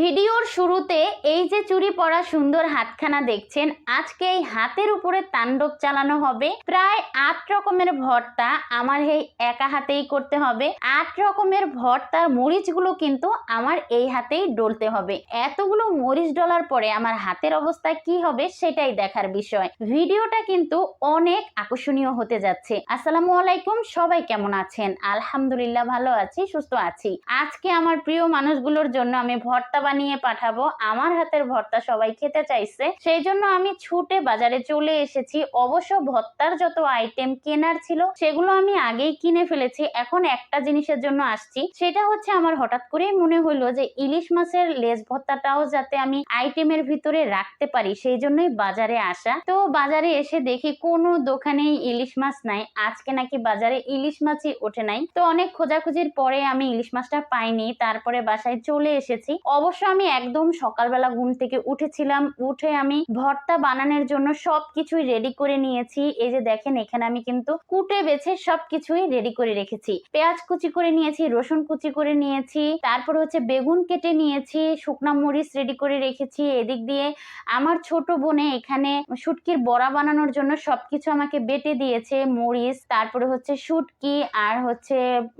ভিডিওর শুরুতে এই যে চুরি পরা সুন্দর হাতখানা দেখছেন, আজকে এই হাতের উপরে তাণ্ডব চালানো হবে। প্রায় আট রকমের ভর্তা আমার এই একা হাতেই করতে হবে। আট রকমের ভর্তার মরিচগুলো কিন্তু আমার এই হাতেই ডলতে হবে। এতগুলো মরিচ ডলার পরে আমার হাতের অবস্থা কি হবে সেটাই দেখার বিষয়। ভিডিওটা কিন্তু অনেক আকর্ষণীয় হতে যাচ্ছে। আসসালামু আলাইকুম, সবাই কেমন আছেন? আলহামদুলিল্লাহ ভালো আছি, সুস্থ আছি। আজকে আমার প্রিয় মানুষগুলোর জন্য আমি ভর্তা বানিয়ে পাঠাবো। আমার হাতের ভর্তা সবাই খেতে চাইছে। সেই জন্য আমি ছুটে বাজারে চলে এসেছি। অবশ্য ভর্তার যত আইটেম কেনার ছিল, সেগুলো আমি আগেই কিনে ফেলেছি। এখন একটা জিনিসের জন্য আসছি। সেটা হচ্ছে আমার হঠাৎ করেই মনে হলো যে ইলিশ মাছের লেজ ভর্তাটাও যাতে আমি আইটেমের ভিতরে রাখতে পারি, সেই জন্যই বাজারে আসা। তো বাজারে এসে দেখি কোনো দোকানেই ইলিশ মাছ নাই। আজকে নাকি বাজারে ইলিশ মাছই ওঠে নাই। তো অনেক খোঁজাখুঁজির পরে আমি ইলিশ মাছটা পাইনি। তারপরে বাসায় চলে এসেছি। অবশ্য আমি একদম সকালবেলা ঘুম থেকে উঠেছিলাম। উঠে আমি ভর্তা বানানোর জন্য সবকিছুই রেডি করে নিয়েছি। এই যে দেখেন, এখানে আমি কিন্তু কুটে বেছে সবকিছুই রেডি করে রেখেছি। পেঁয়াজ কুচি করে নিয়েছি, রসুন কুচি করে নিয়েছি, তারপর হচ্ছে বেগুন কেটে নিয়েছি, শুকনা মরিচ রেডি করে রেখেছি। এদিক দিয়ে আমার ছোট বোনে এখানে শুটকির বড়া বানানোর জন্য সবকিছু আমাকে বেটে দিয়েছে, মরিচ, তারপরে হচ্ছে শুটকি আর হচ্ছে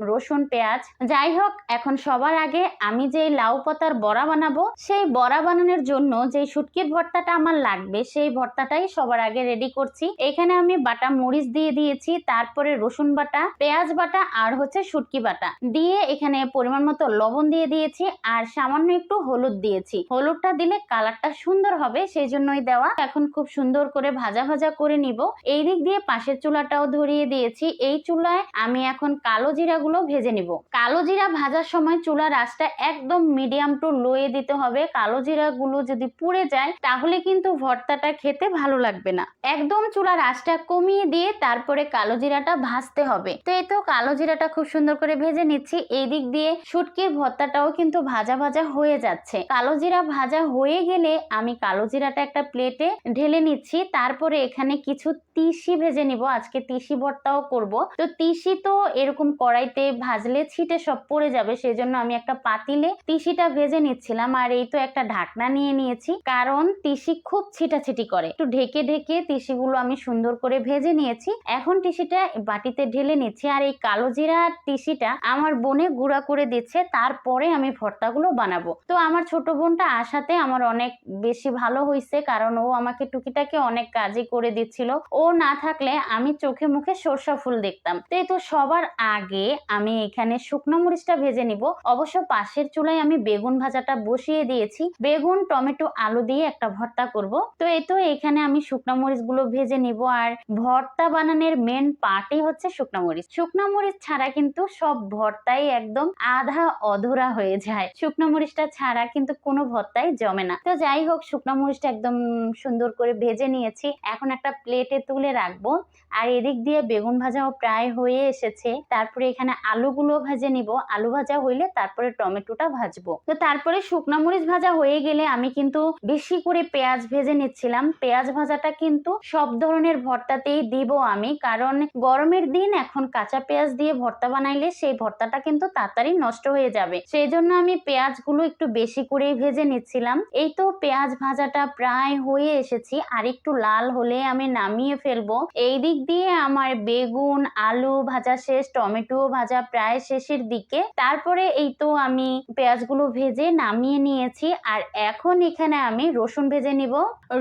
রসুন পেঁয়াজ। যাই হোক, এখন সবার আগে আমি যে লাউ পাতার বড়া বানাবো। সেই বড়া বানানোর জন্য যে শুটকির ভর্তাটা আমার লাগবে, সেই ভর্তাটাই সবার আগে রেডি করছি। এখানে আমি বাটা মরিচ দিয়ে দিয়েছি, তারপরে রসুন বাটা, পেঁয়াজ বাটা আর হচ্ছে শুটকি বাটা। দিয়ে এখানে পরিমাণ মতো লবণ দিয়ে দিয়েছি আর সামান্য একটু হলুদ দিয়েছি। হলুদটা দিলে কালারটা সুন্দর হবে, সেই জন্যই দেওয়া। এখন খুব সুন্দর করে ভাজা ভাজা করে নিব। এই দিক দিয়ে পাশের চুলাটাও ধরিয়ে দিয়েছি। এই চুলায় আমি এখন কালো জিরাগুলো ভেজে নিব। কালো জিরা ভাজার সময় চুলার আঁচটা একদম মিডিয়াম টু লোয়ে দিতে হবে, কালো জিরাগুলো যদি পুড়ে যায়, তাহলে কিন্তু ভর্তাটা খেতে ভালো লাগবে না। একদম চুলার আঁচটা কমিয়ে দিয়ে তারপরে কালো জিরাটা ভাজতে হবে। তো এই তো কালো জিরাটা খুব সুন্দর করে ভেজে নিচ্ছি। এই দিক দিয়ে শুটকির ভর্তাটাও কিন্তু ভাজা ভাজা হয়ে যাচ্ছে। কালো জিরা ভাজা হয়ে গেলে আমি কালো জিরাটা একটা প্লেটে ঢেলে নিচ্ছি। তারপরে এখানে কিছু তিসি ভেজে নিব। আজকে তিসি ভর্তাও করব। তো তিসি তো এরকম কড়াইতে ভাজলে ছিটে সব পড়ে যাবে। সেই জন্য আমি একটা পাতিলে তিসিটা ভেজে নিচ্ছিলাম আর এই তো একটা ঢাকনা নিয়ে নিয়েছি। কারণ তিসি খুব ছিটাছিটি করে। একটু ঢেকে ঢেকে তিসিগুলো আমি সুন্দর করে ভেজে নিয়েছি। এখন তিসিটা বাটিতে ঢেলে নিচ্ছি আর এই কালো জিরা তিসিটা আমার বোনে গুঁড়া করে দিচ্ছে, তারপরে আমি ভর্তাগুলো বানাবো। তো আমার ছোট বোনটা আসাতে আমার অনেক বেশি ভালো হয়েছে কারণ ও আমাকে টুকিটাকে অনেক কাজই করে দিচ্ছিল। ও না থাকলে আমি চোখে মুখে সর্ষা ফুল দেখতাম। তো এই তো সবার আগে আমি এখানে শুকনো মরিচটা ভেজে নিব। অবশ্য পাশের চুলায় আমি বেগুন ভাজাটা বসিয়ে দিয়েছি। বেগুন, টমেটো, আলু দিয়ে একটা ভর্তা করব। তো এই তো এখানে আমি শুকনো মরিচগুলো ভেজে নিব। আর ভর্তা বানানোর মেন পার্টই হচ্ছে শুকনো মরিচ। শুকনো মরিচ ছাড়া কিন্তু সব ভর্তাই একদম আধা অধরা হয়ে যায়। শুকনো মরিচটা ছাড়া কিন্তু কোনো ভর্তাই জমে না। তো যাই হোক, শুকনো মরিচটা একদম সুন্দর করে ভেজে নিয়েছি। এখন একটা প্লেটে তুলে রাখব। আর এদিক দিয়ে বেগুন ভাজাও প্রায় হয়ে এসেছে। তারপরে এখানে আলুগুলো ভেজে নিব। আলু ভাজা হইলে তারপরে টমেটোটা ভাজবো। তো তারপরে শুকনো মরিচ ভাজা হয়ে গেলে আমি কিন্তু বেশি করে পেঁয়াজ ভেজে নিচ্ছিলাম। পেঁয়াজ ভাজাটা কিন্তু সব ধরনের ভর্তাতেই দিব আমি। কারণ গরমের দিন এখন কাঁচা পেঁয়াজ দিয়ে ভর্তা বানাইলে সেই ভর্তাটা কিন্তু তাড়াতাড়ি নষ্ট হয়ে যাবে। সেই জন্য আমি পেঁয়াজগুলো একটু বেশি করেই ভেজে নিচ্ছিলাম। এই তো পেঁয়াজ ভাজাটা প্রায় হয়ে এসেছি। আর একটু লাল হলে আমি নামিয়ে ফেলব। এই দিক দিয়ে আমার বেগুন, আলু ভাজা শেষ টমেটো ভাজা প্রায় শেষের দিকে। তারপরে এই তো আমি পেঁয়াজগুলো ভেজে নামিয়ে নিয়েছি আর এখন এখানে আমি রসুন ভেজে নিব।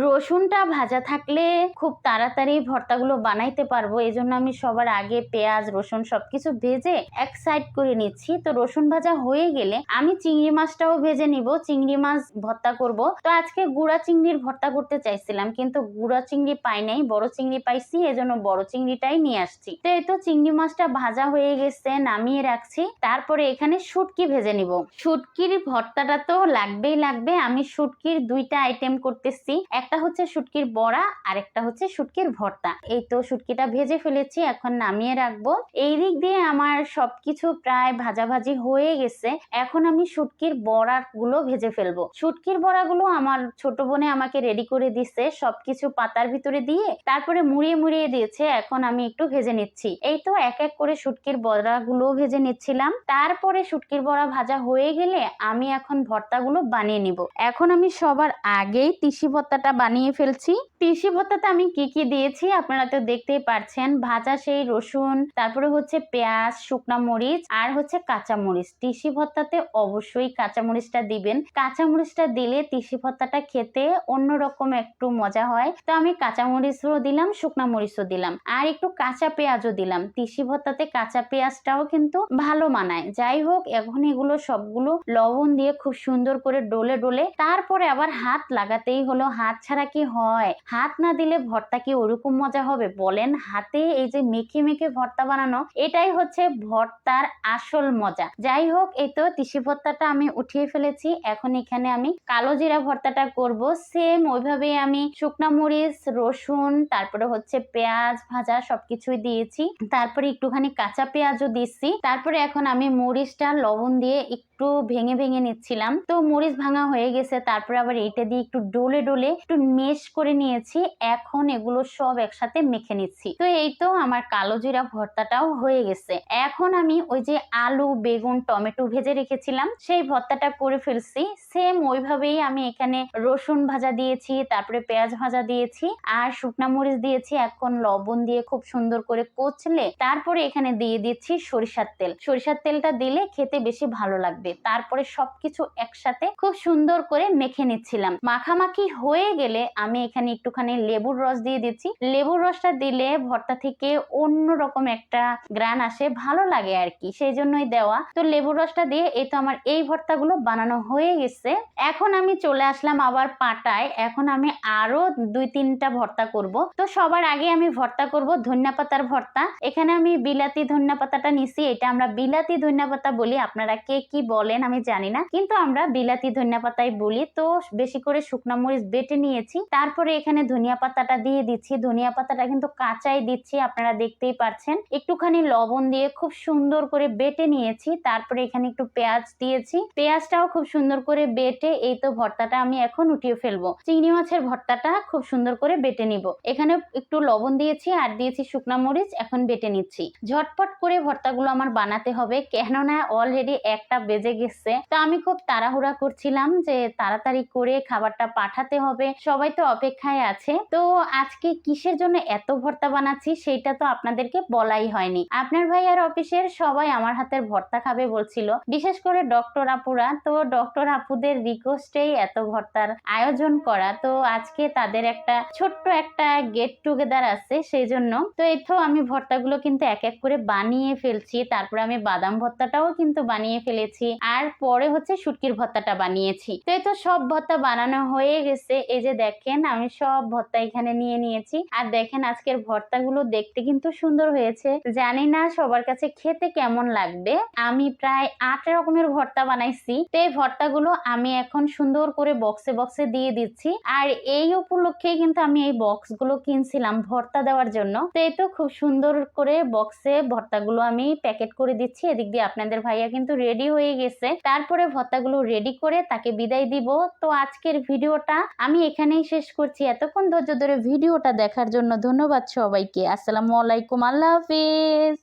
রসুনটা ভাজা থাকলে খুব তাড়াতাড়ি ভর্তাগুলো বানাইতে পারব এই জন্য আমি সবার আগে পেঁয়াজ, রসুন সবকিছু ভেজে এক সাইড করে নিচ্ছি। তো রসুন ভাজা হয়ে গেলে আমি চিংড়ি মাছটাও ভেজে নিব, চিংড়ি মাছ ভর্তা করব। তো আজকে গুড়া চিংড়ির ভর্তা করতে চাইছিলাম, কিন্তু গুড়া চিংড়ি পাই নাই, বড় চিংড়ি পাইছি, এজন্য বড় চিংড়িটাই নিয়ে আসছি। তো এই তো চিংড়ি মাছটা ভাজা হয়ে গেছে, নামিয়ে রাখছি। তারপরে এখানে শুটকি ভেজে নিব। শুটকির ভর্তাটা তো লাগবেই লাগবে। আমি শুটকির দুইটা আইটেম করতেছি। একটা হচ্ছে শুটকির বড়া আর একটা হচ্ছে শুটকির ভর্তা। এই তো শুটকিটা ভেজে ফেলেছি, এখন নামিয়ে রাখব। এই দিক দিয়ে আমার সবকিছু প্রায় ভাজাভাজি হয়ে গেছে। এখন আমি শুটকির বড়া গুলো ভেজে ফেলব। শুটকির বড়াগুলো আমার ছোট বোনে আমাকে রেডি করে দিচ্ছে সবকিছু পাতার ভিতরে দিয়ে তারপরে মুড়িয়ে মুড়িয়ে দিয়েছে, এখন আমি একটু ভেজে নিচ্ছি। এই তো এক এক করে শুটকির বড়াগুলো ভেজে নিচ্ছিলাম। তারপরে শুটকির বড়া ভাজা হয়ে গেলে আমি এখন ভর্তাগুলো বানিয়ে নিব। এখন আমি সবার আগেই তিসি ভর্তাটা বানিয়ে ফেলছি। তিসি ভর্তাতে আমি কি কি দিয়েছি আপনারা তো দেখতেই পারছেন। ভাজা সেই রসুন, তারপরে হচ্ছে পেঁয়াজ, শুকনা মরিচ আর হচ্ছে কাঁচা মরিচ তিসি ভর্তাতে অবশ্যই কাঁচা মরিচটা দিবেন। কাঁচা মরিচটা দিলে তিসি ভর্তাটা খেতে অন্যরকম একটু মজা হয়। তো আমি কাঁচা মরিচও দিলাম, শুকনা মরিচও দিলাম আর একটু কাঁচা পেঁয়াজও দিলাম। তিসি ভর্তাতে কাঁচা পেঁয়াজটাও কিন্তু ভালো মানায়। যাই হোক, এখন এগুলো সবগুলো লবণ দিয়ে খুব সুন্দর করে ডলে ডলে, তারপরে আবার হাত লাগাতেই হলো, হাত ছাড়া কি হয়? হাত না দিলে ভর্তা কি ওরকম মজা হবে? বলেন হাতে এই যে মেখে মেখে ভর্তা বানানো, এটাই হচ্ছে ভর্তার আসল মজা। যাই হোক, এই তো তিসি ভর্তাটা আমি উঠিয়ে ফেলেছি, এখন এখানে আমি কালো জিরা ভর্তাটা করব। সেম ওইভাবেই আমি শুকনা মরিচ, রসুন, তারপরে হচ্ছে পেঁয়াজ ভাজা সবকিছুই দিয়েছি। তারপরে একটুখানি কাঁচা পেঁয়াজও দিচ্ছি। তারপরে এখন আমি মরিচটা লবণ দিয়ে একটু ভেঙে ভেঙে নিচ্ছিলাম। তো মরিচ ভাঙা হয়ে গেছে, তারপরে আবার এইটা দিয়ে একটু ডোলে ডোলে একটু মেশ করে নিয়েছি। এখন এগুলো সব একসাথে মেখে নিচ্ছি। তো এই তো আমার কালো জিরা ভর্তাটাও হয়ে গেছে। এখন আমি ওই যে আলু, বেগুন, টমেটো ভেজে রেখেছিলাম, সেই ভর্তাটা করে ফেলছি। সেম ওইভাবেই আমি এখানে রসুন ভাজা দিয়েছি, তারপরে পেঁয়াজ ভাজা দিয়েছি, আর শুকনা মরিচ দিয়েছি, এখন লবণ দিয়ে খুব সুন্দর করে কচলে তারপরে এখানে দিয়ে দিচ্ছি সরিষার তেল। সরিষার তেলটা দিলে খেতে বেশি ভালো লাগবে। তারপরে সবকিছু একসাথে খুব সুন্দর করে মেখে নিচ্ছিলাম। মাখামাখি হয়ে গেলে আমি এখানে একটুখানি লেবুর রস দিয়ে দিচ্ছি। লেবুর রসটা দিলে ভর্তা থেকে অন্যরকম একটা গ্রান আসে, ভালো লাগে আর কি সেই জন্যই দেওয়া। তো লেবুর রসটা দিয়ে এই তো আমার এই ভর্তাগুলো বানানো হয়ে গেছে। এখন আমি চলে আসলাম আবার পাটায়। এখন আমি আরও দুই তিনটা ভর্তা করব। তো সবার আগে আমি ভর্তা করব ধনিয়া পাতার ভর্তা। এখানে আমি বিলাতি ধনিয়া পাতাটা নিছি। এটা আমরা বিলাতি ধনিয়া পাতা বলি। আপনারা কে কি বলেন আমি জানি না। কিন্তু আমরা বিলাতি ধনিয়া পাতাই বলি। তো বেশি করে শুকনো মরিচ বেটে নিয়েছি। তারপরে এখানে ধনিয়া পাতাটা দিয়ে দিচ্ছি। ধনিয়া পাতাটা কিন্তু কাঁচাই দিচ্ছি, আপনারা দেখতেই পাচ্ছেন একটুখানি লবণ দিয়ে খুব সুন্দর করে বেটে নিয়েছি। তারপরে এখানে একটু পেঁয়াজ দিয়েছি। পেঁয়াজটাও খুব সুন্দর করে বেটে এই তো ভর্তাটা আমি এখন উঠিয়ে ফেলব। চিংড়ি মাছের ভর্তাটা খুব সুন্দর করে বেটে নিব। এখানে একটু লবণ দিয়েছি আর দিয়েছি শুকনা মরিচ, এখন বেটে নিচ্ছি। ঝটপট করে ভর্তাগুলো আমার বানাতে হবে, কেননা অলরেডি একটা বেজে গেছে। তো আমি খুব তাড়াহুড়া করছিলাম যে তাড়াতাড়ি করে খাবারটা পাঠাতে হবে। সবাই তো অপেক্ষায় আছে। তো আজকে কিসের জন্য এত ভর্তা বানাচ্ছি সেটা তো আপনাদেরকে বলাই হয়নি। আপনার ভাই আর অফিসের সবাই আমার হাতের ভর্তা খাবে বলছিল। বিশেষ করে ডক্টর আপুরা। তো ডক্টর আপুদের রিকোয়েস্টেই এত ভর্তার আয়োজন করা। তো আজকে তাদের একটা ছোট্ট একটা গেট টুগেদার আছে সেই জন্য তো এই তো আমি ভর্তাগুলো কিন্তু এক এক করে বানিয়ে ফেলছি। তারপরে আমি বাদাম ভর্তাটাও কিন্তু বানিয়ে ফেলেছি। আর পরে হচ্ছে শুটকির ভর্তাটা বানিয়েছি। তো এই তো সব ভর্তা বানানো হয়ে গেছে। এই যে দেখেন, আমি সব ভর্তা এখানে নিয়ে নিয়েছি। আর দেখেন, আজকের ভর্তাগুলো দেখতে কিন্তু সুন্দর হয়েছে। জানি না সবার কাছে খেতে কেমন লাগবে। আমি প্রায় আট রকমের ভর্তা বানাইছি। তো এই ভর্তাগুলো আমি এখন সুন্দর করে বক্সে বক্সে দিয়ে দিচ্ছি। আর এই উপলক্ষেই কিন্তু আমি এই বক্সগুলো কিনছিলাম ভর্তা দেওয়ার জন্য। তো এই তো খুব সুন্দর করে বক্সে ভর্তাগুলো আমি প্যাকেট করে দিচ্ছি। এদিক দিয়ে আপনাদের ভাইয়া কিন্তু রেডি হয়ে গেছে। তারপরে ভর্তাগুলো রেডি করে তাকে বিদায় দিব। তো আজকের ভিডিওটা আমি এখানেই শেষ করছি। এতক্ষণ ধৈর্য ধরে ভিডিওটা দেখার জন্য ধন্যবাদ সবাইকে। আসসালামু আলাইকুম। আল্লাহ হাফিজ।